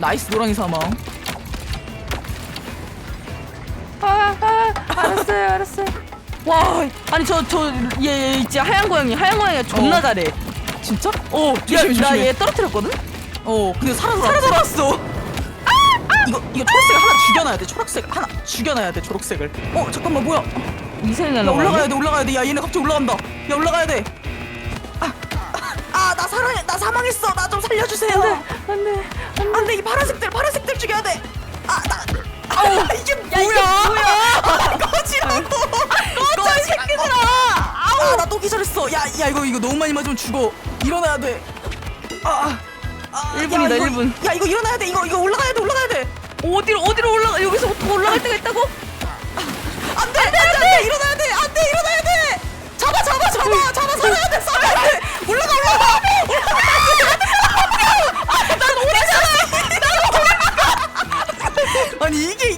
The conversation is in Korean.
나이스 노랑이 사망. 아, 아, 알았어요, 알았어요. 와, 아니 저 저얘 얘 있지 하얀 고양이 하얀 고양이가 존나 어. 잘해. 진짜? 어, 조심해, 조심해. 나얘 떨어뜨렸거든. 어, 근데 살아 살아 돌아왔어. 돌아왔어. 이거 이거 초록색 하나 죽여놔야 돼. 초록색 하나 죽여놔야 돼. 초록색을. 어 잠깐만 뭐야? 야 날라. 올라가야 돼 올라가야 돼. 야 얘네 갑자기 올라간다. 야 올라가야 돼. 아나 사망 나 사망했어. 나 좀 살려주세요. 안돼 이 파란색들 파란색들 죽여야 돼. 아 나 아우 이게 뭐야? 이게 뭐야? 아, 꺼지라고. 꺼져 이 새끼들아. 아우 나 또 기절했어. 야 야 이거 이거 너무 많이 맞으면 죽어. 일어나야 돼. 아. 아, 야, 1분이다, 이거- 1분. 야 이거 일어나야 돼. 이거 이거 올라가야 돼. 올라가야 돼. 어디로 어디로 올라가? 여기서부터 올라갈 때가 있다고? iyi geçti.